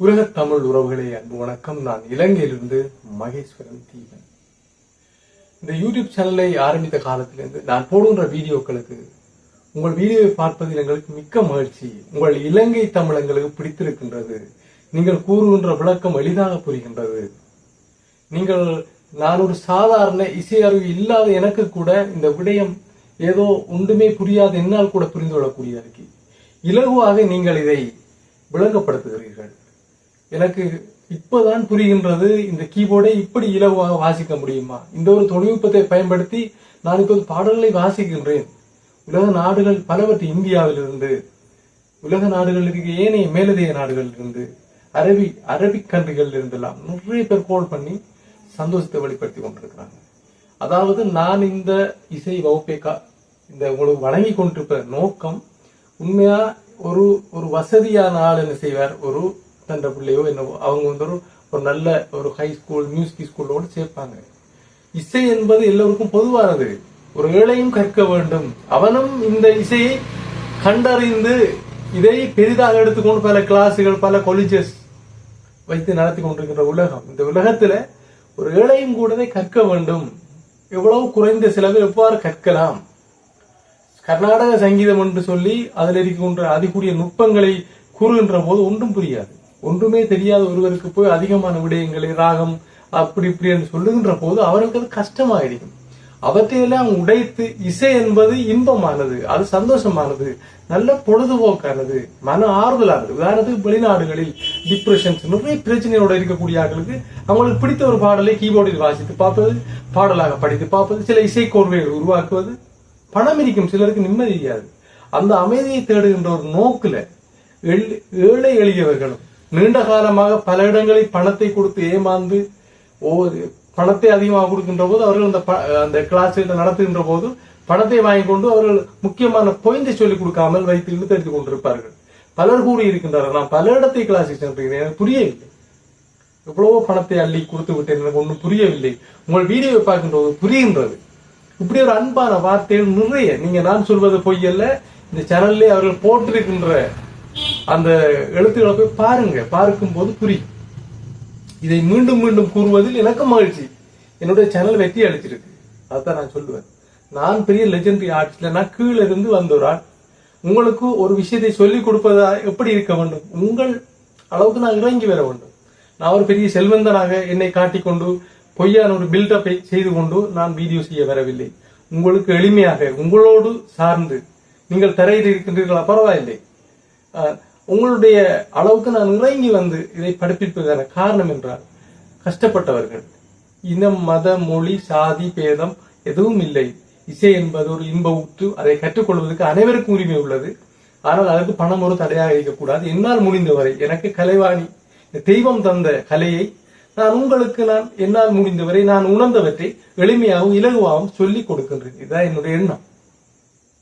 உலக தமிழ் உறவுகளே அன்பு வணக்கம். நான் இலங்கையிலிருந்து மகேஸ்வரன் தீபன். இந்த யூடியூப் சேனலை ஆரம்பித்த காலத்திலிருந்து நான் போடுகின்ற வீடியோக்களுக்கு உங்கள் வீடியோவை பார்ப்பதில் எங்களுக்கு மிக்க மகிழ்ச்சி. உங்கள் இலங்கை தமிழ் எங்களுக்கு பிடித்திருக்கின்றது. நீங்கள் கூறுகின்ற விளக்கம் எளிதாக புரிகின்றது. நீங்கள் நான் ஒரு சாதாரண இசை அறிவு இல்லாத எனக்கு கூட இந்த விடயம் ஏதோ ஒன்றுமே புரியாத என்னால் கூட புரிந்து கொள்ளக்கூடியதற்கு இலகுவாக நீங்கள் இதை விளங்கப்படுத்துகிறீர்கள். எனக்கு இப்போதான் புரிகின்றது இந்த கீபோர்டை இப்படி இலவாக வாசிக்க முடியுமா? இந்த ஒரு தொழில்நுட்பத்தை பயன்படுத்தி நான் இப்போது பாடல்களை வாசிக்கின்றேன். உலக நாடுகள் பலவற்றை இந்தியாவிலிருந்து உலக நாடுகளுக்கு ஏனைய மேலதிக நாடுகளிலிருந்து அரபி அரபிக் கன்றுகளில் இருந்தெல்லாம் நிறைய பேர் கோல் பண்ணி சந்தோஷத்தை வெளிப்படுத்தி கொண்டிருக்கிறாங்க. அதாவது நான் இந்த இசை வகுப்பை கா- இந்த உங்களுக்கு வழங்கி கொண்டிருப்ப நோக்கம் உண்மையா ஒரு ஒரு வசதியான ஆள் என்ன செய்வார்? ஒரு தன்ற பிள்ளையோ என்னவோ அவங்க வந்து ஒரு ஒரு நல்ல ஒரு ஹை ஸ்கூல் மியூசிக் ஸ்கூலோடு சேர்ப்பாங்க. இசை என்பது எல்லோருக்கும் பொதுவானது. ஒரு ஏழையும் கற்க வேண்டும். அவனும் இந்த இசையை கண்டறிந்து இதை பெரிதாக எடுத்துக்கொண்டு பல கிளாஸுகள் பல காலேஜஸ் வைத்து நடத்தி கொண்டிருக்கின்ற உலகம். இந்த உலகத்துல ஒரு ஏழையும் கூடவே கற்க வேண்டும். எவ்வளவு குறைந்த செலவில் எவ்வாறு கற்கலாம்? கர்நாடக சங்கீதம் என்று சொல்லி அதில் இருக்கின்ற அதிகூடிய நுட்பங்களை கூறுகின்ற போது ஒன்றும் புரியாது. ஒன்றுமே தெரியாத ஒருவருக்கு போய் அதிகமான விடயங்களை ராகம் அப்படி இப்படி என்று சொல்லுகின்ற போது அவருக்கு அது கஷ்டமாயிருக்கும். அவற்றையெல்லாம் உடைத்து இசை என்பது இன்பமானது அது சந்தோஷமானது நல்ல பொழுதுபோக்கானது மன ஆறுதலானது. உதாரணத்துக்கு வெளிநாடுகளில் டிப்ரெஷன்ஸ் நிறைய பிரச்சனையோட இருக்கக்கூடிய ஆட்களுக்கு அவங்களுக்கு பிடித்த ஒரு பாடலை கீபோர்டில் வாசித்து பார்ப்பது பாடலாக படித்து பார்ப்பது சில இசை கோர்வைகளை உருவாக்குவது பணம் இருக்கும் சிலருக்கு நிம்மதி அந்த அமைதியை தேடுகின்ற ஒரு நோக்குல ஏழை எளியவர்களும் நீண்ட காலமாக பல இடங்களில் பணத்தை கொடுத்து ஏமாந்து ஒவ்வொரு பணத்தை அதிகமாக கொடுக்கின்ற போது அவர்கள் அந்த ப- அந்த கிளாஸில் நடத்துகின்ற போது பணத்தை வாங்கி கொண்டு அவர்கள் முக்கியமான பாயிண்டை சொல்லிக் கொடுக்காமல் வைத்து இழுத்தடித்துக் கொண்டிருப்பார்கள். பலர் கூறி இருக்கின்றார்கள் நான் பல இடத்தை கிளாஸில் சென்றிருக்கிறேன் எனக்கு புரியவில்லை. எவ்வளவோ பணத்தை அள்ளி கொடுத்து விட்டேன் எனக்கு ஒன்றும் புரியவில்லை. உங்கள் வீடியோவை பார்க்கின்ற போது புரிகின்றது. இப்படி ஒரு அன்பான வார்த்தைகள் நிறைய நீங்க நான் சொல்வது பொய் அல்ல இந்த சேனல்லே அவர்கள் போட்டிருக்கின்ற அந்த எழுத்துக்களை போய் பாருங்க. பார்க்கும் போது புரியும் இதை மீண்டும் மீண்டும் கூறுவதில் எனக்கு மகிழ்ச்சி என்னுடைய சேனல் வெற்றி அளிச்சிருக்கு அதான் நான் சொல்லுவேன். நான் பெரிய லெஜெண்டரி ஆர்ட்ஸ்ல நான் கீழே இருந்து வந்த ஒரு ஆள். உங்களுக்கு ஒரு விஷயத்தை சொல்லிக் கொடுப்பதா எப்படி இருக்க வேண்டும்? உங்கள் அளவுக்கு நான் இறங்கி வர வேண்டும். நான் ஒரு பெரிய செல்வந்தனாக என்னை காட்டிக்கொண்டு பொய்யான ஒரு பில்டப்பை செய்து கொண்டு நான் வீடியோ செய்ய வரவில்லை. உங்களுக்கு எளிமையாக உங்களோடு சார்ந்து நீங்கள் தரையில் இருக்கின்றீர்களா? பரவாயில்லை. உங்களுடைய அளவுக்கு நான் இறங்கி வந்து இதை படிப்பிப்பதற்கான காரணம் என்றால் கஷ்டப்பட்டவர்கள். இனம் மத மொழி சாதி பேதம் எதுவும் இல்லை. இசை என்பது ஒரு இன்ப ஊற்று அதை கற்றுக்கொள்வதற்கு அனைவருக்கும் உரிமை உள்ளது. ஆனால் அதற்கு பணம் ஒரு தடையாக இருக்கக்கூடாது. என்னால் முடிந்தவரை எனக்கு கலைவாணி தெய்வம் தந்த கலையை நான் உங்களுக்கு நான் என்னால் முடிந்தவரை நான் உணர்ந்தவற்றை எளிமையாகவும் இலகுவாகவும் சொல்லிக் கொடுக்கின்றேன். இதுதான் என்னுடைய எண்ணம்.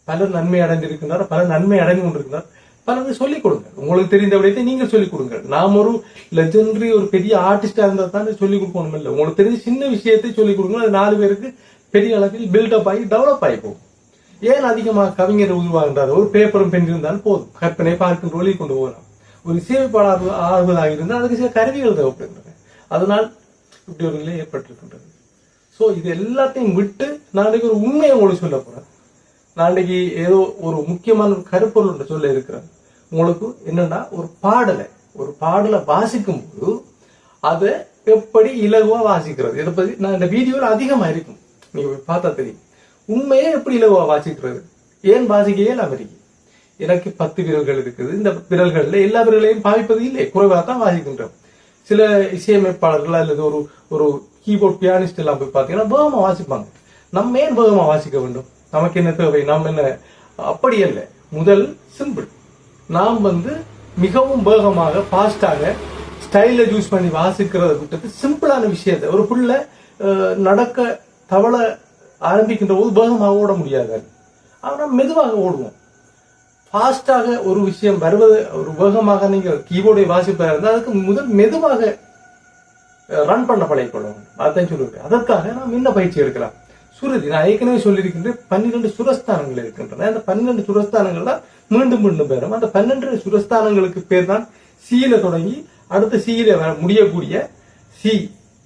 பலர் நன்மை அடைந்திருக்கின்றார் பலர் நன்மை அடைந்து கொண்டிருக்கின்றனர். பலருக்கு சொல்லிக் கொடுங்க. உங்களுக்கு தெரிந்த விடயத்தை நீங்க சொல்லிக் கொடுங்க நாம் ஒரு லெஜெண்டரி ஒரு பெரிய ஆர்டிஸ்டா இருந்தால் தான் சொல்லிக் கொடுக்கணும் இல்லை. உங்களுக்கு தெரிஞ்ச சின்ன விஷயத்தை சொல்லிக் கொடுங்க அது நாலு பேருக்கு பெரிய அளவில் பில்டப் ஆகி டெவலப் ஆகி போகும். ஏன் அதிகமாக கவிஞர் உருவாகின்றார்? ஒரு பேப்பரும் பென் இருந்தால் போதும். கற்பனை பார்க்கின்ற ஒளி கொண்டு போகலாம். ஒரு இசையமைப்பாளர் ஆகுவதாக இருந்தால் அதுக்கு சில கருவிகள் தேவைப்படுகின்றன. அதனால் இப்படி ஒரு நிலை ஏற்பட்டிருக்கின்றது. சோ இது எல்லாத்தையும் விட்டு நாளைக்கு ஒரு உண்மையை உங்களுக்கு சொல்ல போறேன். நாளைக்கு ஏதோ ஒரு முக்கியமான ஒரு கருப்பொருள் சொல்ல இருக்கிறேன். உங்களுக்கு என்னன்னா ஒரு பாடலை ஒரு பாடலை வாசிக்கும் போது அதை எப்படி இலகுவா வாசிக்கிறது? இதை பத்தி நான் இந்த வீடியோல அதிகமா இருக்கும். நீங்க போய் பார்த்தா தெரியும். உண்மையே எப்படி இலகுவா வாசிக்கிறது? ஏன் வாசிக்கையே இயலாம இருக்கு? எனக்கு பத்து விரல்கள் இருக்குது. இந்த விரல்கள்ல எல்லா விரல்களையும் பாவிப்பது இல்லை. குறைவாக தான் வாசிக்கின்றோம். சில இசையமைப்பாளர்கள் அல்லது ஒரு ஒரு கீபோர்ட் பியானிஸ்ட் எல்லாம் போய் பார்த்தீங்கன்னா பேகமா வாசிப்பாங்க. நம்ம ஏன் பேகமா வாசிக்க வேண்டும்? நமக்கு என்ன தேவை? நம்ம என்ன? அப்படி இல்லை முதல் சிம்பிள் நாம் வந்து மிகவும் வேகமாக ஃபாஸ்டாக ஸ்டைல யூஸ் பண்ணி வாசிக்கிறத விட்டுட்டு சிம்பிளான விஷயத்தை ஒரு புள்ள நடக்க தவள ஆரம்பிக்கின்ற போது வேகமாக ஓட முடியாது. ஆனால் மெதுவாக ஓடுவோம். ஃபாஸ்டாக ஒரு விஷயம் வருவது ஒரு வேகமாக நீங்கள் கீபோர்டை வாசிப்பதாக இருந்தால் அதுக்கு முதல் மெதுவாக ரன் பண்ண பழகிக்கொள்ளும். அதான் சொல்லுவேன் அதற்காக நாம் என்ன பயிற்சி எடுக்கலாம்? சுருதி நான் ஏற்கனவே சொல்லியிருக்கின்றேன் பன்னிரண்டு சுரஸ்தானங்கள் இருக்கின்றன. அந்த பன்னிரண்டு சுரஸ்தானங்கள் தான் மீண்டும் மீண்டும் பெறும் அந்த பன்னெண்டு சுரஸ்தானங்களுக்கு பேர் தான் சீல தொடங்கி அடுத்து சியில முடியக்கூடிய C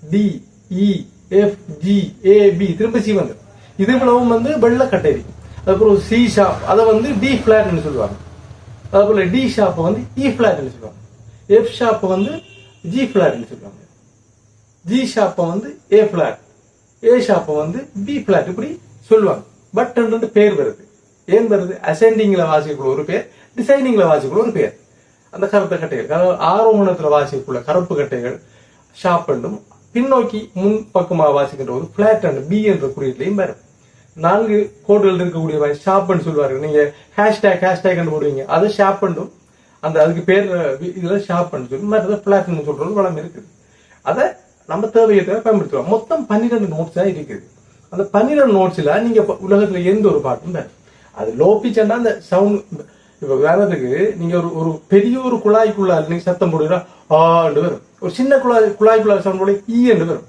D E F G A B திரும்ப சி வந்து. இது இவ்வளவும் வந்து வெள்ளை கட்டேரி அதுக்கப்புறம் சி ஷாப் அதை வந்து டி ஃபிளாட்னு சொல்லுவாங்க. அதுபோல் டி ஷாப்பை வந்து e இ ஃபிளாட்னு சொல்லுவாங்க. எஃப் ஷாப்பை வந்து ஜி ஃபிளாட்னு சொல்லுவாங்க. ஜி ஷாப்பை வந்து ஏ ஃபிளாட் ஏ ஷாப்பை வந்து பி பிளாட் இப்படி சொல்லுவாங்க. பட் ரெண்டு பேர் வருது. ஏன் வருது? அசெண்டிங்ல வாசிக்கக்குள்ள ஒரு பேர் டிசைனிங்ல வாசிக்கக்குள்ள ஒரு பேர். அந்த கருப்பு கட்டைகள் அதாவது ஆரோகணத்துல வாசிக்கக்குள்ள கருப்பு கட்டைகள் ஷாப் என்றும் பின்னோக்கி முன் பக்கமாக வாசிக்கின்ற ஒரு பிளாட் அண்ட் பி என்ற குறியீட்லையும் வரும். நான்கு கோடுகள் இருக்கக்கூடிய ஷாப்னு சொல்லுவார்கள். நீங்க ஹேஷ்டேக் ஹேஷ்டேக் போடுவீங்க. அது ஷாப் என்றும் அந்த அதுக்கு பேர் இதுல ஷாப் சொல்லி மற்றது பிளாட்னு சொல்றது வளம் இருக்குது. அதை நம்ம தேவையை தேவை பயன்படுத்துவோம் மொத்தம் பன்னிரெண்டு நோட்ஸ் தான் இருக்குது. அந்த பன்னிரெண்டு நோட்ஸ்ல நீங்க இப்ப உலகத்துல எந்த ஒரு பாட்டும் வேறு அது லோ பிச்சா அந்த சவுண்ட் இப்ப வேறதுக்கு நீங்க ஒரு ஒரு பெரிய ஒரு குழாய்க்குள்ளால் நீங்க சத்தம் போடுறா ஆண்டு வரும். ஒரு சின்ன குழாய் குழாய்க்குள்ளால் சவுண்ட் போட ஈ என்று வரும்.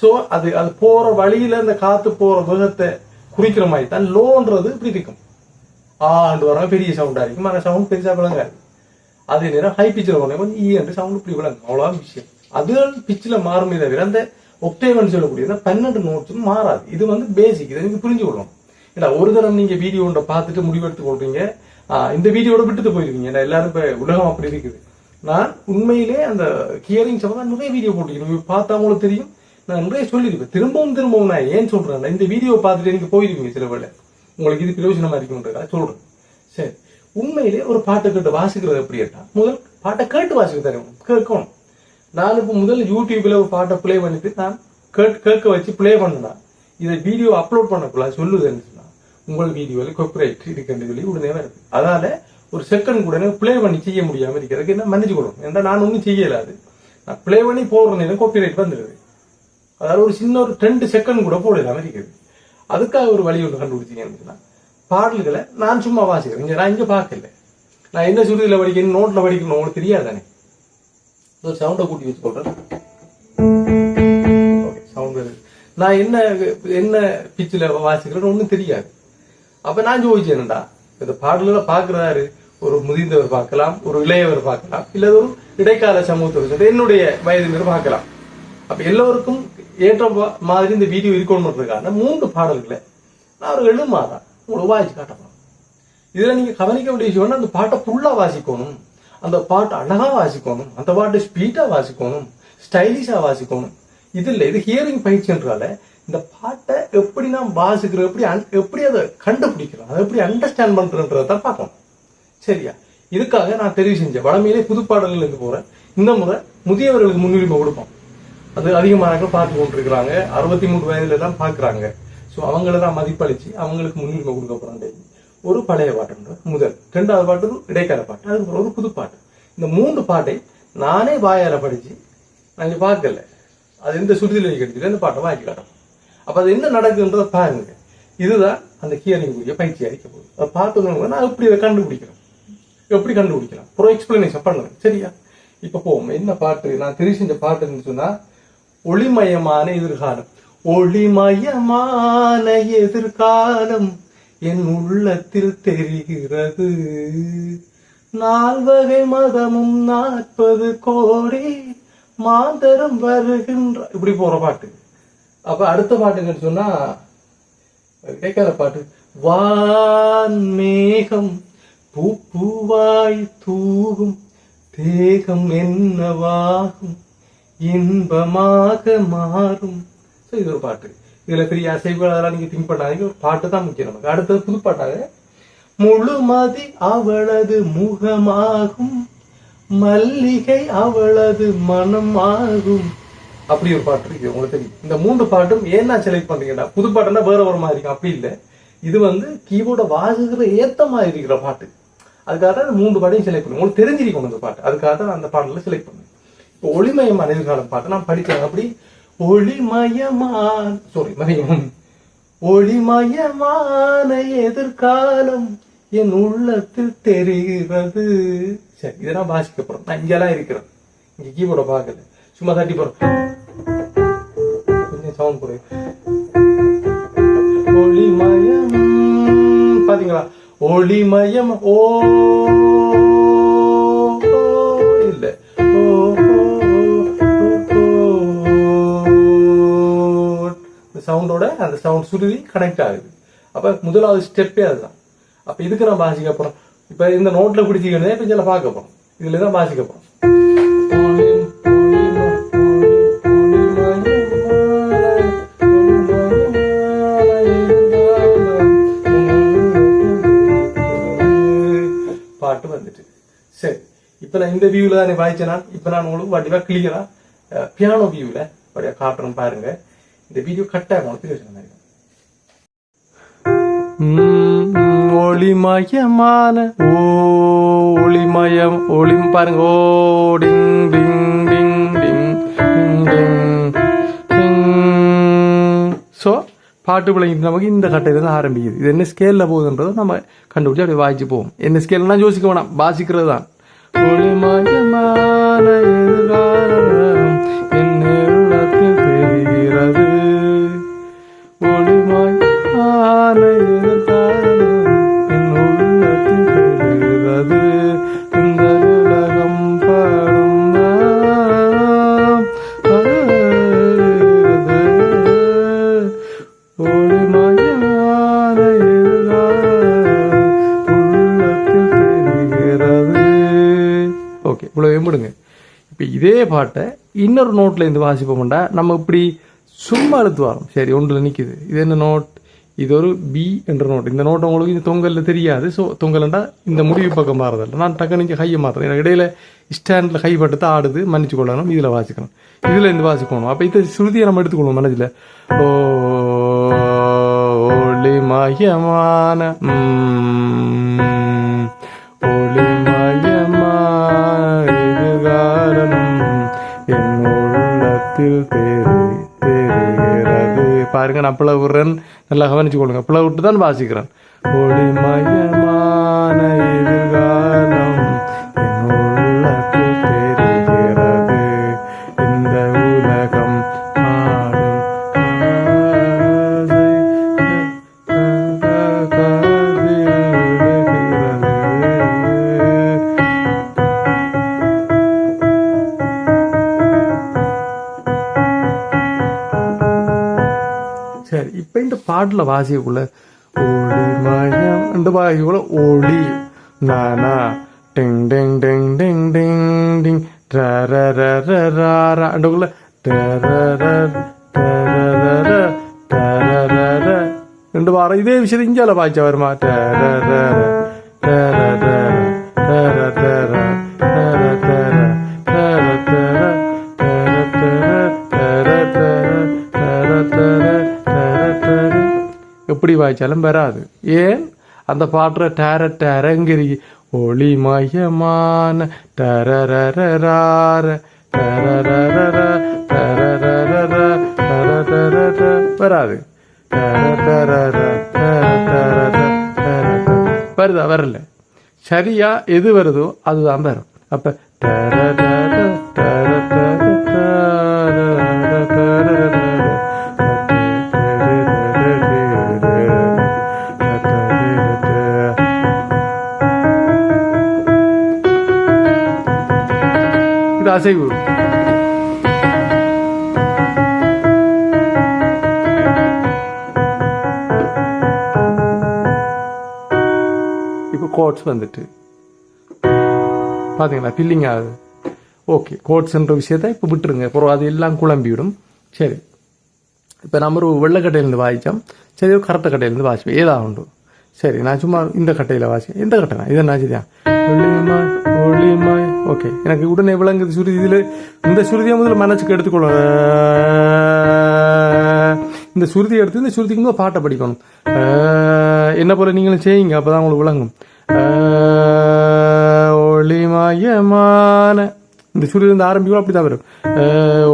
சோ அது அது போற வழியில அந்த காத்து போற வேகத்தை குறிக்கிற மாதிரி தான் லோன்றது இப்படி இருக்கும். ஆண்டு வர பெரிய சவுண்டா இருக்கும். அந்த சவுண்ட் பெருசா விளங்காது. அதே நேரம் ஹை பிச்சர் போனேன் கொஞ்சம் ஈ என்று சவுண்ட் இப்படி விளங்கும். அவ்வளவுதான் விஷயம். அது பிச்சில் மாறுமே தவிர அந்த ஒக்டேவன் சொல்லக்கூடிய அந்த பன்னெண்டு நோட்ஸும் மாறாது. இது வந்து பேசிக் இதை நீங்கள் புரிஞ்சு கொள்ளணும் ஏன்னா ஒரு தரம் நீங்க வீடியோ ஒன்றை பார்த்துட்டு முடிவெடுத்து கொள்றீங்க. இந்த வீடியோட விட்டுட்டு போயிருக்கீங்க ஏன்னா எல்லாரும் இப்போ உலகம் அப்படி இருக்குது. நான் உண்மையிலே அந்த கியரிங் சம்பந்தம் நிறைய வீடியோ போட்டிருக்கேன். பார்த்தா உங்களுக்கு தெரியும். நான் நிறைய சொல்லியிருப்பேன். திரும்பவும் திரும்பவும் நான் ஏன் சொல்றேன் இந்த வீடியோ பார்த்துட்டு நீங்க போயிருவீங்க சில வேலை உங்களுக்கு இது பிரயோஜனமா இருக்குன்றதா சொல்றேன். சரி. உண்மையிலே ஒரு பாட்டை கேட்டு வாசிக்கிறது எப்படி கேட்டா முதல் பாட்டை கேட்டு வாசிக்க தெரியும் கேட்கணும். நான் இப்போ முதல்ல யூடியூப்ல ஒரு பாட்டை ப்ளே பண்ணிட்டு நான் கேட் கேட்க வச்சு ப்ளே பண்ணலாம் இதை வீடியோ அப்லோட் பண்ணக்குள்ள சொல்லுதுன்னு சொன்னா உங்கள் வீடியோவில் காப்பிரைட் இருக்குன்னு சொல்லி உடனே வருது. அதனால ஒரு செகண்ட் கூட ப்ளே பண்ணி செய்ய முடியாம இருக்கிறதுக்கு என்ன மன்னிச்சு கொடுக்கும் ஏன்னா நான் ஒன்றும் செய்யலாது நான் ப்ளே பண்ணி போடுற நேரம் காப்பிரைட் வந்துடுது அதாவது ஒரு சின்ன ஒரு ரெண்டு செகண்ட் கூட போடலாம இருக்குது. அதுக்காக ஒரு வழி ஒன்று கண்டுபிடிச்சீங்கன்னு சொன்னா பாடல்களை நான் சும்மா வாசிக்கிறேன். இங்க நான் இங்க பார்க்கல. நான் என்ன சுருதியில் படிக்கணும் நோட்டில் படிக்கணும் உங்களுக்கு தெரியாதானே? இந்த சவுண்டை கூட்டி வச்சு சொல்றேன். ஓகே சவுண்ட் நான் என்ன என்ன பிச்சில் வாசிக்கிறேன்னு ஒன்றும் தெரியாது. அப்ப நான் யோசிச்சேன்டா இந்த பாடல்களை பார்க்குறாரு. ஒரு முதிர்ந்தவர் பார்க்கலாம் ஒரு இளையவர் பார்க்கலாம் இல்லை ஒரு இடைக்கால சமூகத்தை என்னுடைய வயதினர் பார்க்கலாம். அப்ப எல்லோருக்கும் ஏற்ற மாதிரி இந்த வீடியோ இருக்கணுன்றதுக்கான மூன்று பாடல்களை நான் ஒரு எழுமாறா உங்களுக்கு வாசிச்சு காட்டலாம் இதுல நீங்க கவனிக்க வேண்டிய விஷயம்னா அந்த பாட்டை ஃபுல்லா வாசிக்கணும். அந்த பாட்டு அழகா வாசிக்கணும் அந்த பாட்டு ஸ்பீடா வாசிக்கணும் ஸ்டைலிஷா வாசிக்கணும். இது இல்லை இது ஹியரிங் பயிற்சின்றால இந்த பாட்டை எப்படி நாம் வாசிக்கிறோம் எப்படி எப்படி அதை கண்டுபிடிக்கிறோம் அதை எப்படி அண்டர்ஸ்டாண்ட் பண்றோன்றதை பார்க்கணும். சரியா? இதுக்காக நான் தெரிவு செஞ்சேன். வடமையிலே புது பாடல்களுக்கு இருந்து போறேன். இந்த முறை முதியவர்களுக்கு முன்னுரிமை கொடுப்போம். அது அதிகமாக பார்த்து கொண்டிருக்கிறாங்க. அறுபத்தி மூணு வயதுல தான் பார்க்கறாங்க. ஸோ அவங்கள தான் மதிப்பளிச்சு அவங்களுக்கு முன்னுரிமை கொடுக்க போறாங்க ஒரு பழைய பாட்டு முதல். ரெண்டாவது பாட்டு இடைக்கால பாட்டு. அதுக்கப்புறம் ஒரு புது பாட்டு இந்த மூன்று பாட்டை நானே வாயால படிச்சு நான் பார்க்கல. அது எந்த சுருதியில் கிடைச்சது அந்த பாட்டை வாங்கி காட்டணும் அப்ப அது என்ன நடக்குதுன்றத பாருங்க. இதுதான் அந்த ஹியரிங் கூடிய பயிற்சி அளிக்க போகுது. அதை பார்த்தோன்னு நான் எப்படி அதை கண்டுபிடிக்கிறேன் எப்படி கண்டுபிடிக்கலாம்? ப்ரோ எக்ஸ்பிளனேஷன் பண்ணுங்க. சரியா? இப்ப போவோம். என்ன பாட்டு? நான் தெரிவி செஞ்ச பாட்டுன்னு சொன்னா ஒளிமயமான எதிர்காலம். ஒளிமயமான எதிர்காலம். என் உள்ளத்தில் தெரிகிறது. நால்வகை மதமும் நாற்பது கோடி மாந்தரம் வருகின்ற இப்படி போற பாட்டு. அப்ப அடுத்த பாட்டுன்னு சொன்னா கேட்காத பாட்டு. வான் மேகம் பூ பூவாய் தூகும் தேகம் என்னவாகும் இன்பமாக மாறும். இது ஒரு பாட்டு. இதில் பெரிய அசைவுகள் அதெல்லாம் நீங்க திங்க் பண்ணாதீங்க. ஒரு பாட்டு தான் முக்கியம் நமக்கு. அடுத்தது புதுப்பாட்டாக முழு முழுமதி அவளது முகமாகும் மல்லிகை அவளது மனமாகும். அப்படி ஒரு பாட்டு இருக்கு. உங்களுக்கு தெரியும். இந்த மூன்று பாட்டும் ஏன்னா செலக்ட் பண்றீங்கடா புதுப்பாட்டுன்னா வேற ஒரு மாதிரி இருக்கும் அப்படி இல்லை. இது வந்து கீபோர்ட வாசிக்கிற ஏத்த மாதிரி இருக்கிற பாட்டு. அதுக்காக தான் மூன்று பாட்டையும் செலக்ட் பண்ணுங்க உங்களுக்கு தெரிஞ்சிருக்கும் இந்த பாட்டு. அதுக்காக தான் அந்த பாடல செலக்ட் பண்ணுங்க இப்போ ஒளிமயம் எதிர்காலம் பாட்டு நான் படிக்கிறேன். அப்படி ஒளிமயமான சாரி மயம் ஒளிமயமான எதிர்காலம் என் உள்ளத்தில் தெரிகிறது. சரி இதெல்லாம் வாசிக்க போறோம். நான் இருக்கிறோம் இங்க கீபோர்ட பார்க்கல. சும்மா தட்டி போறோம். கொஞ்சம் சவுண்ட் குறையும் ஒளிமயம் பாத்தீங்களா? ஒளிமயம் ஓ அந்த சவுண்ட் சுருதி கனெக்ட் ஆகுது. அப்ப முதலாவது ஸ்டெப்பே அதுதான். அப்ப இதுக்கு நான் வாசிக்க போகிறோம் இப்ப இந்த நோட்ல பிடிச்சிக்கிறதே இப்போ சில பார்க்க போகிறோம் இதில் தான் வாசிக்க போகிறோம் பாட்டு வந்துட்டு. சரி இப்ப நான் இந்த வியூவில் தான் வாய்ச்சேனா? இப்ப நான் உங்களுக்கு வடிவா கிளியராக பியானோ வியூல வடிவாக காட்டுறேன் பாருங்க. இந்த வீடியோ கட்டாயம் உங்களுக்கு வச்சுருந்தாங்க ஒளிமயமான ஓ ஒளிமயம் ஒளி பாருங்க. ஓ டிங் டிங் டிங் டிங் டிங் டிங். ஸோ பாட்டு விளங்கிட்டு நமக்கு இந்த கட்டையில தான் ஆரம்பிக்குது. இது என்ன ஸ்கேல்ல போகுதுன்றதை நம்ம கண்டுபிடிச்சு அப்படியே வாய்ச்சி போவோம். என்ன ஸ்கேல்னா யோசிக்க வேணாம். வாசிக்கிறது தான். ஒளிமயமான இப்போ இதே பாட்டை இன்னொரு நோட்டில் இருந்து வாசிப்போம்டா நம்ம இப்படி சும்மா அழுத்து வரோம். சரி ஒன்றில் நிற்கிது இது என்ன நோட் இது ஒரு பி என்ற நோட் இந்த நோட் உங்களுக்கு இந்த தொங்கலில் தெரியாது. ஸோ தொங்கல்ண்டா இந்த முடிவு பக்கம் மாறுதில்ல நான் டக்கு நிற்க கையை மாற்றுறேன் எனக்கு இடையில ஸ்டாண்டில் கை பட்டு தான் ஆடுது. மன்னிச்சு கொள்ளணும் இதில் வாசிக்கணும். இதில் இருந்து வாசிக்கணும். அப்போ இது சுருதியை நம்ம எடுத்துக்கணும் மனதில். ஓ ஒளிமயமான ம், ஒளிமயமான தெரிகிறது பாருங்க நான் பிளவு விடுறேன் நல்லா கவனிச்சு கொள்ளுங்க பிளவு விட்டு தான் வாசிக்கிறேன். ஒளிமயமான இப்ப இந்த பாட்டுல வாசிக்கக்குள்ள ஒளி மயம் இந்த வாசிக்குள்ள ஒளி நானா டிங் டிங் டிங் டிங் டிங் டிங் ரரரரரரரண்டுக்குள்ள டரரர டரரர டரரர ரெண்டு எப்படி வாய்ச்சாலும் வராது. ஏன்? அந்த பாட்டுற டேர டேரங்கிரி ஒளிமயமான டரரரரார டரரரர டரரரர டரரரர வராது. வருதா? வரல. சரியா எது வருதோ அதுதான் வரும். அப்ப இது அசைவு இப்போ கோட்ஸ் வந்துட்டு பாத்தீங்களா ஃபில்லிங் ஆகுது ஓகே கோட்ஸ்ன்ற விஷயத்த இப்போ விட்டுருங்க அப்புறம் அது எல்லாம் குழம்பிவிடும் சரி இப்போ நம்ம ஒரு வெள்ளைக்கட்டையிலேருந்து வாசித்தோம் சரி ஒரு கருத்த கட்டையிலேருந்து வாசிப்போம் ஏதா உண்டு சரி நான் சும்மா இந்த கட்டையில் வாசி எந்த கட்டைனா இதை நான் சரியா ஒளிமாய் ஒளிமாய். ஓகே எனக்கு உடனே விளங்குது சுருதி. இதில் இந்த சுருதியை முதல்ல மனசுக்கு எடுத்துக்கொள்ளும் இந்த சுருதி எடுத்து இந்த சுருதிக்கு முதல்ல பாட்டை படிக்கணும். என்ன போல நீங்களும் செய்யுங்க அப்பதான் உங்களுக்கு விளங்கும். ஒளிமயமான இந்த சுருதி வந்து ஆரம்பிக்கும் அப்படிதான் வரும்.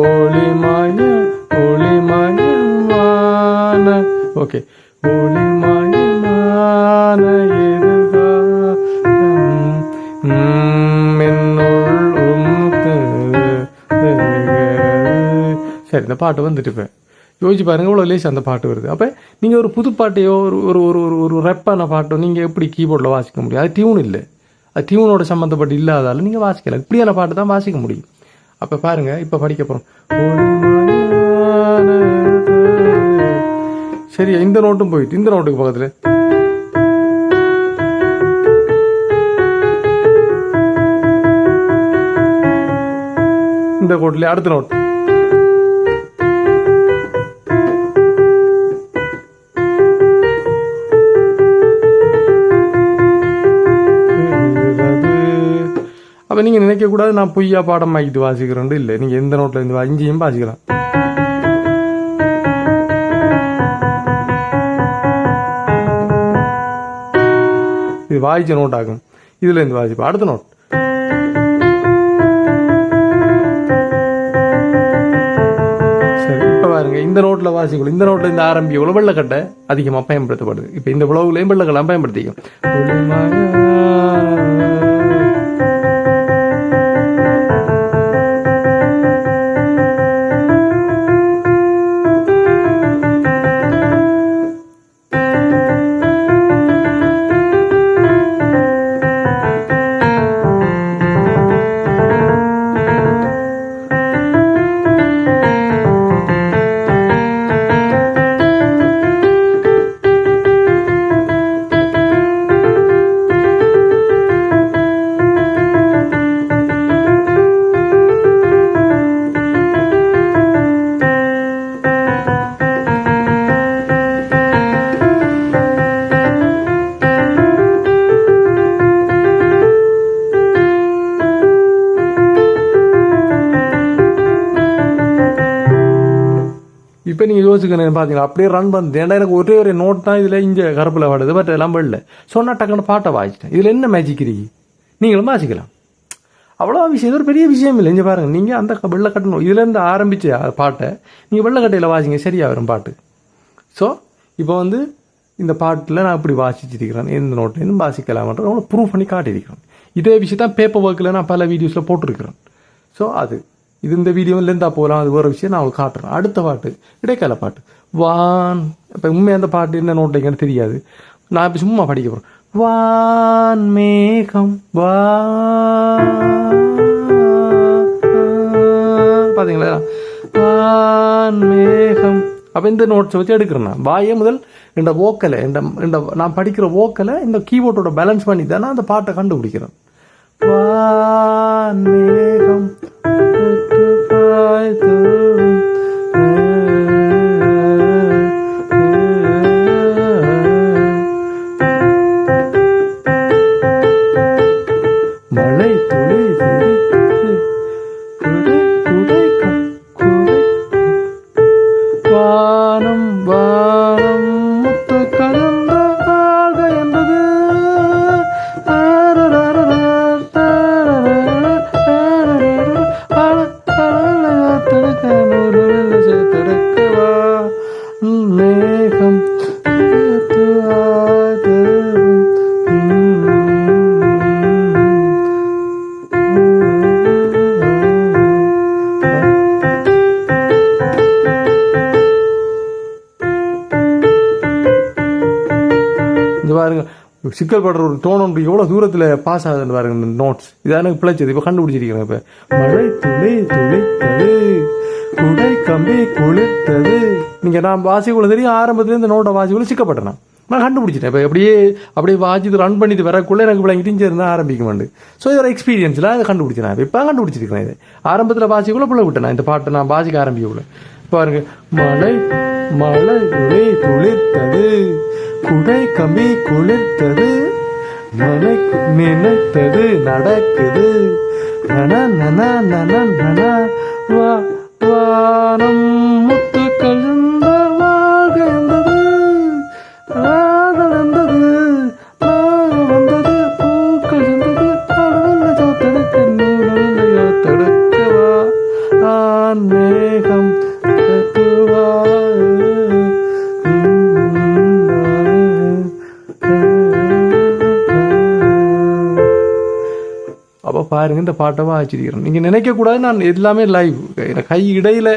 ஒளிமய ஒளிமயமான ஓகே. ஒளிமயமான சரி இந்த பாட்டு வந்துட்டு இப்போ. யோசிச்சு பாருங்க இவ்வளோ லேசாக அந்த பாட்டு வருது. அப்போ நீங்கள் ஒரு புது பாட்டையோ ஒரு ஒரு ஒரு ஒரு ஒரு ரெப்பான பாட்டோ நீங்கள் எப்படி கீபோர்டில் வாசிக்க முடியும்? அது டியூன் இல்லை. அது டியூனோட சம்மந்தப்பட்டு இல்லாதால நீங்கள் வாசிக்கலாம். இப்படியான பாட்டு தான் வாசிக்க முடியும். அப்போ பாருங்க இப்போ படிக்க போகிறோம் சரியா இந்த நோட்டும் போயிட்டு இந்த நோட்டுக்கு பக்கத்தில். இந்த கோட்ல அடுத்த நோட் அப்ப நீங்க நினைக்க கூடாது நான் பொய்யா பாடம் ஆக்கிட்டு வாசிக்கிறேன் இல்லை. நீங்க எந்த நோட்ல இருந்து அஞ்சையும் வாசிக்கலாம். இது வாய்ச்ச நோட் ஆகும் இதுல இருந்து வாசிப்போம். அடுத்த நோட் பாருங்க இந்த நோட்ல வாசிக்கணும் இந்த நோட்ல இந்த ஆரம்பி எவ்வளவு வெள்ளக்கட்டை அதிகமா பயன்படுத்தப்படுது. இப்ப இந்த உழவுலையும் வெள்ளக்கெல்லாம் பயன்படுத்திக்கும். பார்த்தீங்களா அப்படியே ரன் பண்ணு ஏன்னா எனக்கு ஒரே ஒரு நோட் தான் இதில் இங்கே கருப்பில் வாடுது பட் எல்லாம் படல சொன்னால் டக்குன்னு பாட்டை வாசிட்டேன் இதில் என்ன மேஜிக் இருக்கு? நீங்களும் வாசிக்கலாம். அவ்வளோ விஷயம். இது ஒரு பெரிய விஷயம் இல்லை. இங்கே பாருங்கள் நீங்கள் அந்த வெள்ளை கட்டணும் இதுலேருந்து ஆரம்பித்த பாட்டை நீங்கள் வெள்ளைக்கட்டையில் வாசிங்க சரியாக வரும் பாட்டு. ஸோ இப்போ வந்து இந்த பாட்டில் நான் இப்படி வாசிச்சிருக்கிறேன். எந்த நோட்லேருந்து வாசிக்கலாம்ன்ற அவங்கள ப்ரூவ் பண்ணி காட்டியிருக்கிறேன். இதே விஷயத்தான் பேப்பர் ஒர்க்கில் நான் பல வீடியோஸில் போட்டிருக்கிறேன். ஸோ அது. இது இந்த வீடியோவில் இருந்தால் போகலாம் அது வேறு விஷயம் நான் உங்களுக்கு காட்டுறேன் அடுத்த பாட்டு இடைக்கால பாட்டு வான் இப்போ உண்மையாக அந்த பாட்டு என்ன நோட்டைங்கன்னு தெரியாது நான் இப்போ சும்மா படிக்க போகிறேன் வான் மேகம் வா பாத்தீங்களா வான் மேகம் அப்போ இந்த நோட்ஸை வச்சு எடுக்கிறேன் நான் வாயே முதல் இந்த ஓக்கலை இந்த நான் படிக்கிற ஓக்கலை இந்த கீபோர்டோட பேலன்ஸ் பண்ணி தான் நான் அந்த பாட்டை கண்டுபிடிக்கிறேன் வான் மேகம் மழை சிக்கல் படுற ஒரு டோன் ஒன்று எவ்வளோ தூரத்தில் பாஸ் ஆகுதுன்னு பாருங்க இந்த நோட்ஸ் இதான் எனக்கு பிழைச்சது. இப்போ கண்டுபிடிச்சிருக்கிறேன் இப்போ. மழை துளை துளைத்தது குடை கம்பி குளித்தது. நீங்கள் நான் வாசிக்குள்ள தெரியும் ஆரம்பத்துல இந்த நோட்டை வாசிக்குள்ள சிக்கப்பட்டேன் நான். கண்டுபிடிச்சிட்டேன். இப்போ அப்படியே அப்படியே வாசித்து ரன் பண்ணிட்டு வரக்குள்ளே எனக்கு விளங்கிட்டு இருந்தால் ஆரம்பிக்க மாட்டேன் ஸோ இது ஒரு எக்ஸ்பீரியன்ஸ்லாம் அதை கண்டுபிடிச்சேன் இப்போ கண்டுபிடிச்சிருக்கிறேன் இது. ஆரம்பத்தில் வாசிக்குள்ள பிள்ளை விட்டேன் இந்த பாட்டை நான் வாசிக்க ஆரம்பிக்கக்குள்ள. பாருங்க மழை மழை துளி துளிர்த்தது குடை கம்பி குளிர்த்தது மழை நினைத்தது நடக்குது. நன நன நன நன வா வானம் முத்து பாருங்கள் பாருங்க இந்த பாட்டை வாசிச்சிருக்கிறேன் நீங்கள் நினைக்கக்கூடாது நான் எல்லாமே லைவ் எனக்கு கை இடையில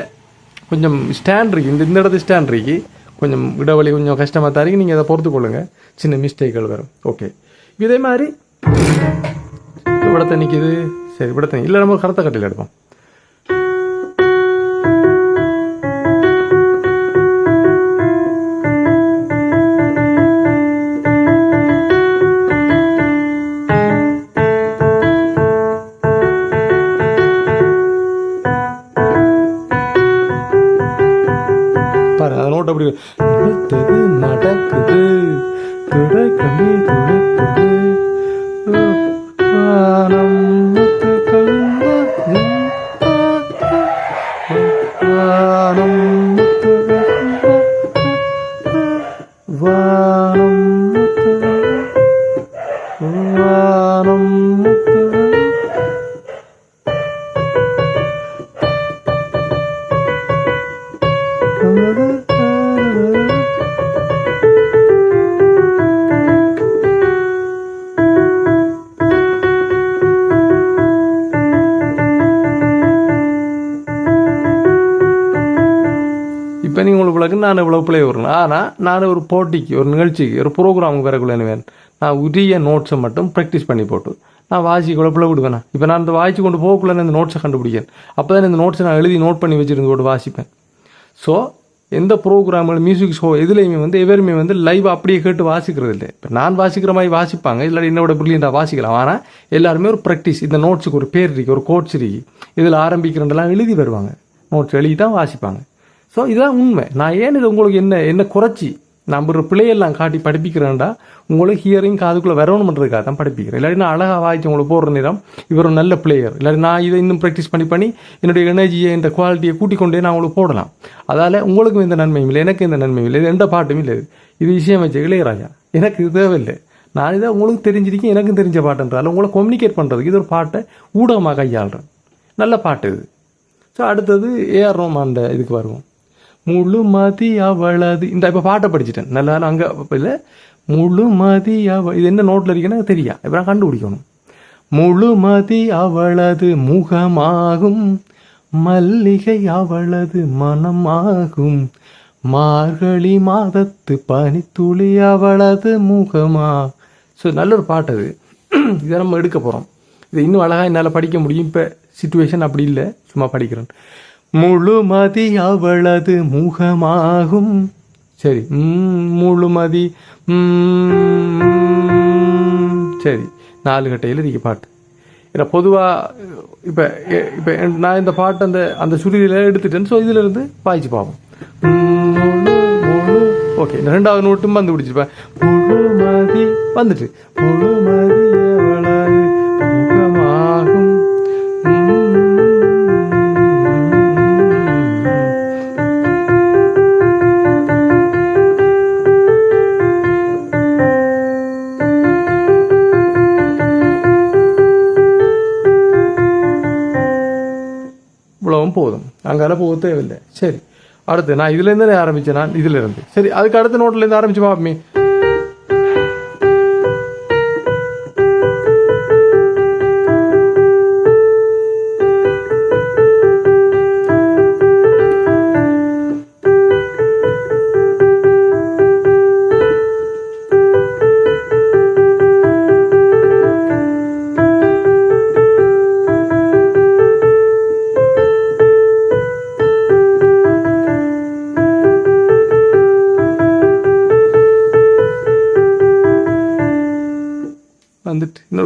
கொஞ்சம் ஸ்டாண்ட் இருக்கு. இந்த இந்த இடத்து ஸ்டாண்ட் இருக்கு. கொஞ்சம் இடைவெளி கொஞ்சம் கஷ்டமாக தான் இருக்கு. நீங்கள் அதை பொறுத்து கொள்ளுங்க சின்ன மிஸ்டேக்கள் வரும். ஓகே இதே மாதிரி இவ்வளோ நிற்கிது சரி இவ்வளோ தண்ணி இல்லை நம்ம ஒரு கருத்த கட்டில் எடுப்போம். நான் இவ்வளோ பிள்ளை வரணும் ஆனால் நான் ஒரு போட்டிக்கு ஒரு நிகழ்ச்சிக்கு ஒரு ப்ரோக்ராமுக்கு வரக்குள்ள வேணும்? நான் உரிய நோட்ஸை மட்டும் ப்ராக்டிஸ் பண்ணி போட்டு நான் வாசி கூட பிள்ளை இப்போ நான் இந்த வாய்ச்சி கொண்டு போகக்குள்ளே இந்த நோட்ஸை கண்டுபிடிக்கிறேன். அப்போ தான் இந்த நோட்ஸை நான் எழுதி நோட் பண்ணி வச்சுருந்து போட்டு வாசிப்பேன். ஸோ எந்த ப்ரோக்ராம்கள் மியூசிக் ஷோ எதுலேயுமே வந்து எவருமே வந்து லைவ் அப்படியே கேட்டு வாசிக்கிறது இல்லை. இப்போ நான் வாசிக்கிற மாதிரி வாசிப்பாங்க. இல்லை என்னோட பிரில்லியண்டாக வாசிக்கலாம். ஆனால் எல்லாருமே ஒரு ப்ராக்டிஸ் இந்த நோட்ஸுக்கு ஒரு பேர் இருக்குது ஒரு கோட்ஸ் இருக்குது இதில் ஆரம்பிக்கிறதெல்லாம் எழுதி வருவாங்க. நோட்ஸ் எழுதி தான் வாசிப்பாங்க. ஸோ இதுதான் உண்மை. நான் ஏன் இது உங்களுக்கு என்ன என்ன குறைச்சி நம்ம ஒரு பிள்ளையெல்லாம் காட்டி படிப்பிக்கிறேன்டா உங்களுக்கு ஹியரிங் காதுக்குள்ளே வரணுன்றதுக்காக தான் படிப்பிக்கிறேன். இல்லாட்டி நான் அழகாக வாய்ச்சி உங்களுக்கு போடுற நேரம் இவர் ஒரு நல்ல பிளேயர் இல்லாட்டி நான் இதை இன்னும் ப்ராக்டிஸ் பண்ணி பண்ணி என்னுடைய எனர்ஜியை இந்த குவாலிட்டியை கூட்டிக் கொண்டே நான் உங்களுக்கு போடலாம். அதால் உங்களுக்கும் இந்த நன்மையும் இல்லை எனக்கு இந்த நன்மையும் இல்லை இது எந்த பாட்டும் இல்லை. இது. இது விஷயம் வச்ச இளையராஜா எனக்கு இது தேவையில்லை. நான் இதை உங்களுக்கு தெரிஞ்சிருக்கேன் எனக்கும் தெரிஞ்ச பாட்டுன்றால உங்களை கம்யூனிகேட் பண்ணுறதுக்கு இது ஒரு பாட்டை ஊடகமாக கையாளுறேன். நல்ல பாட்டு இது. ஸோ அடுத்தது ஏஆர் ரோமான் அந்த இதுக்கு வருவோம். முழுமதி அவளது. இந்த இப்போ பாட்டை படிச்சிட்டேன். நல்லா அங்கே இல்லை. முழுமதி அவ இது என்ன நோட்டில் இருக்குன்னு தெரியா. இப்போ நான் கண்டுபிடிக்கணும். முழுமதி அவளது முகமாகும். மல்லிகை அவளது மனமாகும். மார்கழி மாதத்து பனித்துளி அவளது முகமா. ஸோ நல்ல ஒரு பாட்டு அது. இதை நம்ம எடுக்க போகிறோம் இதை இன்னும் அழகாக என்னால் படிக்க முடியும். இப்போ சுச்சுவேஷன் அப்படி இல்லை. சும்மா படிக்கிறேன். முழுமதி அவளது முகமாகும். சரி. முழுமதி. சரி. நாலு கட்டையில் இருக்கு பாட்டு. ஏன்னா பொதுவாக இப்போ இப்போ நான் இந்த பாட்டு அந்த அந்த சுருதியில் எடுத்துட்டேன். ஸோ இதிலிருந்து இருந்து பார்ப்போம் முழு ஓகே இந்த ரெண்டாவது நோட்டும் வந்து பிடிச்சிருப்பேன் முழுமதி. வந்துட்டு. முழுமதி போதும் போக தேவையில்லை. சரி. அடுத்து நான் இதுல இருந்து ஆரம்பிச்சேன் நான் இதுல இருந்து சரி அதுக்கு அடுத்த நோட்ல இருந்து ஆரம்பிச்சு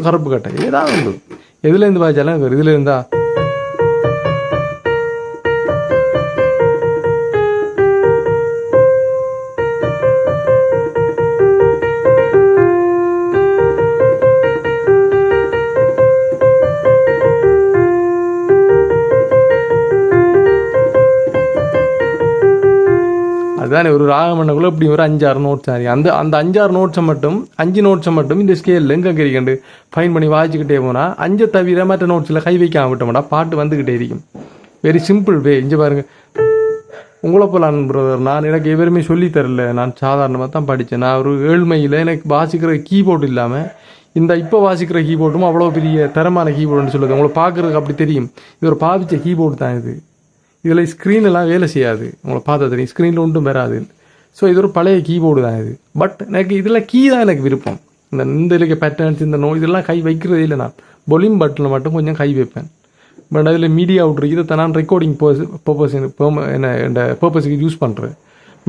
கருப்பு கட்டை. ஏதாவது உண்டு எதுலேருந்து இருந்து இதுலேருந்தா தானே ஒரு ராகம் பண்ணக்குள்ள இப்படி ஒரு அஞ்சாறு நோட்ஸ் ஆகி அந்த அந்த அஞ்சாறு நோட்ஸை மட்டும் அஞ்சு நோட்ஸை மட்டும் இந்த ஸ்கேலில் எங்கே கறிக்கண்டு? ஃபைன் பண்ணி வாய்ச்சிக்கிட்டே போனால் அஞ்சை தவிர மற்ற நோட்ஸில் கை வைக்காம விட்டோம்னா பாட்டு வந்துக்கிட்டே இருக்கும். வெரி சிம்பிள் வே இங்கே பாருங்க. உங்களை போல பிரதர் நான் எனக்கு எவருமே சொல்லி தரல. நான் சாதாரணமாக தான் படித்தேன் நான் ஒரு ஏழ்மையில் எனக்கு வாசிக்கிற கீபோர்டு இல்லாமல் இந்த இப்போ வாசிக்கிற கீபோர்டும் அவ்வளோ பெரிய தரமான கீபோர்டுன்னு சொல்லுது. உங்களை பார்க்குறதுக்கு அப்படி தெரியும். இது ஒரு பாவிச்ச கீபோர்டு தான் இது. இதில் ஸ்க்ரீன் எல்லாம் வேலை செய்யாது. உங்களை பார்த்தா தெரியும். ஸ்க்ரீனில் ஒன்றும் வராது. ஸோ இது ஒரு பழைய கீபோர்டு தான் இது. பட் எனக்கு இதில் கீ தான் எனக்கு விருப்பம். இந்த இந்த இருக்க பேட்டர்ன்ஸ் இந்த நோ இதெல்லாம் கை வைக்கிறதே இல்லை நான். பொலிம் பட்டனில் மட்டும் கொஞ்சம் கை வைப்பேன். பட் அதில் மீடியா அவுட் இருக்குது இதை நான் ரெக்கார்டிங் பர்பஸ் என்ன இந்த பர்பஸுக்கு யூஸ் பண்ணுறேன்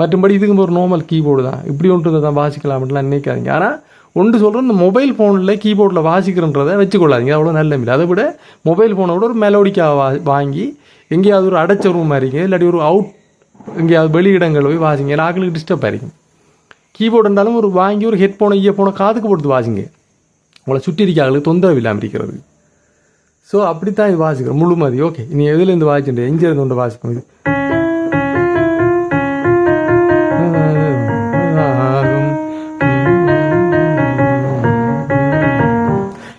மற்றபடி இதுக்கு ஒரு நார்மல் கீபோர்டு தான். இப்படி ஒன்று தான் வாசிக்கலாம்லாம் நினைக்காதீங்க. ஆனால் ஒன்று சொல்கிறேன் இந்த மொபைல் ஃபோனில் கீபோர்டில் வாசிக்கிறன்றதை வச்சுக்கொள்ளாதீங்க. அவ்வளோ நல்ல இல்லை அதை விட மொபைல் ஃபோனை விட ஒரு மெலோடிக்காக வா வாங்கி எங்கேயாவது ஒரு அடைச்ச ரூம் மாதிரிங்க இல்லாட்டி ஒரு அவுட் எங்கேயாவது வெளியிடங்கள் போய் வாசிங்க. ஏன்னா ஆக்களுக்கு டிஸ்டர்ப் ஆகிங்க கீபோர்டு இருந்தாலும் ஒரு வாங்கி ஒரு ஹெட்ஃபோனை இயர்ஃபோனை காதுக்கு போட்டு வாசிங்க. உங்களை சுற்றி இருக்க ஆளுக்கு தொந்தரவு இல்லாமல் இருக்கிறது. ஸோ அப்படித்தான் இது வாசிக்கிறோம். முழுமதி. ஓகே நீ எதுலேருந்து வாசிச்சுட்டு எங்கேருந்து கொண்டு இது?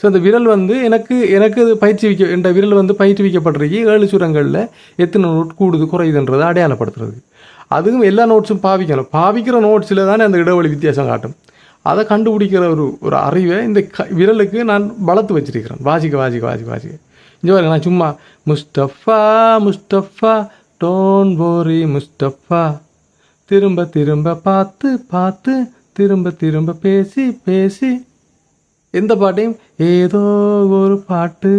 ஸோ அந்த விரல் வந்து எனக்கு எனக்கு அது பயிற்சிவிக்க என்ற விரல் வந்து பயிற்றுவிக்கப்பட்டிருக்கு ஏழு சுரங்களில் எத்தனை நோட் கூடுது குறையுதுன்றதை அடையாளப்படுத்துறது. அதுவும் எல்லா நோட்ஸும் பாவிக்கணும். பாவிக்கிற நோட்ஸில் தானே அந்த இடைவெளி வித்தியாசம் காட்டும். அதை கண்டுபிடிக்கிற ஒரு ஒரு அறிவை இந்த க விரலுக்கு நான் வளர்த்து வச்சிருக்கிறேன். வாசிக்க வாசிக்க வாசிக்க வாசிக்க. இங்கே பாருங்க நான் சும்மா முஸ்டஃபா முஸ்டஃபா டோன் போரி முஸ்டஃபா திரும்ப திரும்ப பார்த்து பார்த்து திரும்ப திரும்ப பேசி பேசி எந்த பாட்டையும் ஏதோ ஒரு பாட்டு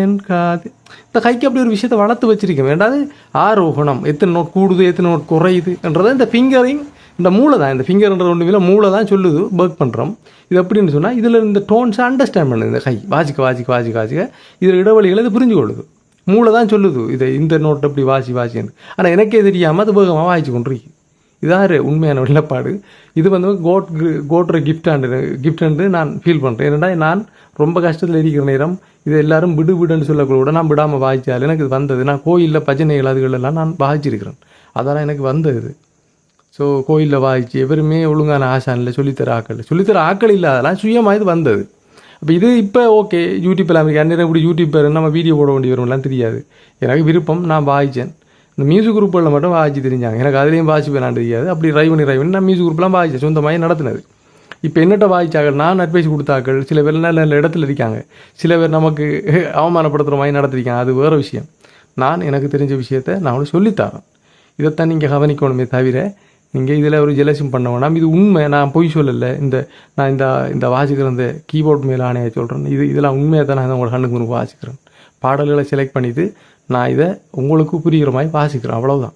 என் காது. இந்த கைக்கு அப்படி ஒரு விஷயத்தை வளர்த்து வச்சிருக்கேன். வேண்டாது ஆரோகணம். எத்தனை நோட் கூடுது எத்தனை நோட் குறையுதுன்றதை இந்த ஃபிங்கரிங் இந்த மூளை தான். இந்த ஃபிங்கர்ன்ற ஒன்று இல்லை மூளை தான் சொல்லுது ஒர்க் பண்ணுறோம் இது எப்படின்னு சொன்னால் இதில் இந்த டோன்ஸை அண்டர்ஸ்டாண்ட் பண்ணுது இந்த கை. வாசிக்க வாசிக்க வாசிக்க வாசிக்க இதில் இடைவெளிகளை இது புரிஞ்சு கொள்ளுது மூளை தான் சொல்லுது இதை இந்த நோட் அப்படி வாசி வாசின்னு. ஆனால் எனக்கே தெரியாமல் அது வேகமாக வாசிச்சு கொண்டிருக்கு. இதாரு உண்மையான நிலப்பாடு இது வந்து கோட் கோட்ற கிஃப்டாண்டு கிஃப்ட் நான் ஃபீல் பண்ணுறேன் ஏன்னா நான் ரொம்ப கஷ்டத்தில் இருக்கிற நேரம் இது எல்லாரும் விடு விடுன்னு சொல்லக்கூட நான் விடாமல் வாய்ச்சால் எனக்கு இது வந்தது. நான் கோயிலில் பஜனைகள் அதுகளெல்லாம் நான் வாய்ச்சிருக்கிறேன். அதெல்லாம் எனக்கு வந்தது ஸோ கோயிலில் வாய்ச்சி எவருமே ஒழுங்கான ஆசானில் சொல்லித்தர ஆக்கள் சொல்லித்தர ஆக்கள் இல்லாதெல்லாம் சுயமாக இது வந்தது. அப்போ இது இப்போ ஓகே யூடியூப்பில் அமைக்க அந்நேரம் இப்படி யூடியூப்பர் நம்ம வீடியோ போட வேண்டி வரும்லாம் தெரியாது. எனக்கு விருப்பம் நான் வாய்ச்சேன். இந்த மியூசிக் குரூப்பில் மட்டும் வாய்ச்சி தெரிஞ்சாங்க. எனக்கு அதுலேயும் வாய்ச்சி வேணாம் தெரியாது. அப்படி ட்ரை பண்ணி ட்ரை பண்ணி நான் மியூசிக் குரூப்லாம் வாய்ச்சேன் சொந்தமாக நடத்தினது. இப்போ என்னட்ட வாய்ச்சாக்கள் நான் அட்வைஸ் கொடுத்தாக்கள் சில பேர் நல்ல நல்ல இடத்துல இருக்காங்க. சில பேர் நமக்கு அவமானப்படுத்துகிற மாதிரி நடத்திருக்காங்க. அது வேறு விஷயம். நான் எனக்கு தெரிஞ்ச விஷயத்த நான் உங்களுக்கு சொல்லித்தரேன். இதைத்தான் நீங்கள் கவனிக்கணுமே தவிர நீங்கள் இதில் ஒரு ஜெலசியம் பண்ண வேணாம் இது உண்மை. நான் பொய் சொல்லலை. இந்த நான் இந்த இந்த வாசிக்கிற இந்த கீபோர்ட் மேலே ஆணையை சொல்கிறேன் இது இதெல்லாம் உண்மையை தான் நான் உங்களை கண்ணுக்கு வாசிக்கிறேன். பாடல்களை செலக்ட் பண்ணிவிட்டு நான் இதை உங்களுக்கு புரிகிற மாதிரி வாசிக்கிறேன். அவ்வளோதான்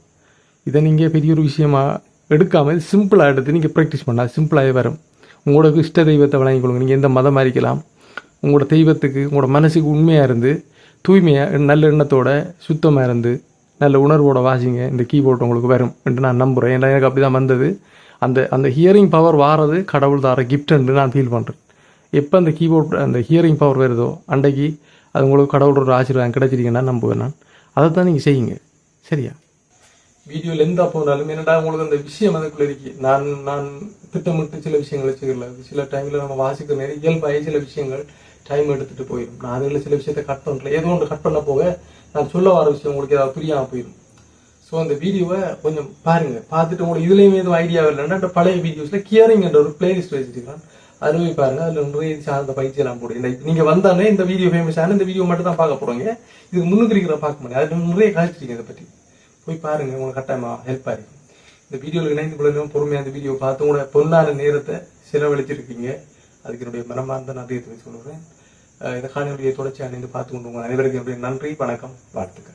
இதை நீங்கள் பெரிய ஒரு விஷயமா எடுக்காமல் சிம்பிளாக எடுத்து நீங்கள் ப்ராக்டிஸ் பண்ணால் சிம்பிளாகவே வரும். உங்களுக்கு இஷ்ட தெய்வத்தை வழங்கி கொடுங்க நீங்கள் எந்த மதம் அறிக்கலாம் உங்களோட தெய்வத்துக்கு உங்களோட மனசுக்கு உண்மையாக இருந்து தூய்மையாக நல்ல எண்ணத்தோட சுத்தமாக இருந்து நல்ல உணர்வோட வாசிங்க. இந்த கீபோர்ட் உங்களுக்கு வரும் என்று நான் நம்புகிறேன் ஏன்னா எனக்கு அப்படி தான் வந்தது. அந்த அந்த ஹியரிங் பவர் வாரது கடவுள் தர கிஃப்ட்ன்று நான் ஃபீல் பண்ணுறேன் எப்போ அந்த கீபோர்ட் அந்த ஹியரிங் பவர் வருதோ அன்றைக்கு அது உங்களுக்கு கடவுளோட ஆசீர்வாதம் கிடைச்சிருக்கீங்கன்னா நம்புவேன் நான். அதை தான் நீங்கள் செய்யுங்க. சரியா? வீடியோ லென்த்தாக போனாலும் என்னடா உங்களுக்கு அந்த விஷயம் அதுக்குள்ள இருக்கு. நான் நான் திட்டமிட்டு சில விஷயங்களை செய்யல. சில டைமில் நம்ம வாசிக்கிற நேரம் இயல்பாகி சில விஷயங்கள் டைம் எடுத்துகிட்டு போயிடும். நான் அதில் சில விஷயத்தை கட் பண்ணல ஏதோ ஒன்று கட் பண்ண போக நான் சொல்ல வர விஷயம் உங்களுக்கு ஏதாவது புரியாமல் போயிடும். ஸோ அந்த வீடியோவை கொஞ்சம் பாருங்க. பார்த்துட்டு உங்களுக்கு இதுலேயுமே எதுவும் ஐடியா இல்லைன்னா பழைய வீடியோஸில் கியரிங் என்ற ஒரு பிளேலிஸ்ட் வச்சுருக்கேன். அருமை போய் பாருங்க. அதில் நிறைய சார்ந்த பயிற்சி எல்லாம் போடுங்க நீங்க வந்தானே இந்த வீடியோ ஃபேமஸ் இந்த வீடியோ மட்டும் தான் பார்க்க போறீங்க. இது முன்னுக்கு இருக்கிற பார்க்க முடியாது அதில் நிறைய கழிச்சிருக்கீங்க இதை பற்றி போய் பாருங்க. உங்களுக்கு கட்டாயமா ஹெல்ப் ஆயிருக்கும் இந்த வீடியோவில் இணைந்து கொள்ளணும். பொறுமையாக அந்த வீடியோ பார்த்து உங்களோட பொன்னான நேரத்தை செலவழிச்சிருக்கீங்க. அதுக்கு என்னுடைய மனமார்ந்த நன்றியை தெரிவித்துக் கொள்கிறேன். இந்த காணொலியை தொடர்ச்சி அணிந்து பார்த்து கொண்டு உங்கள் அனைவருக்கும் என்னுடைய நன்றி வணக்கம் வாழ்த்துக்கள்.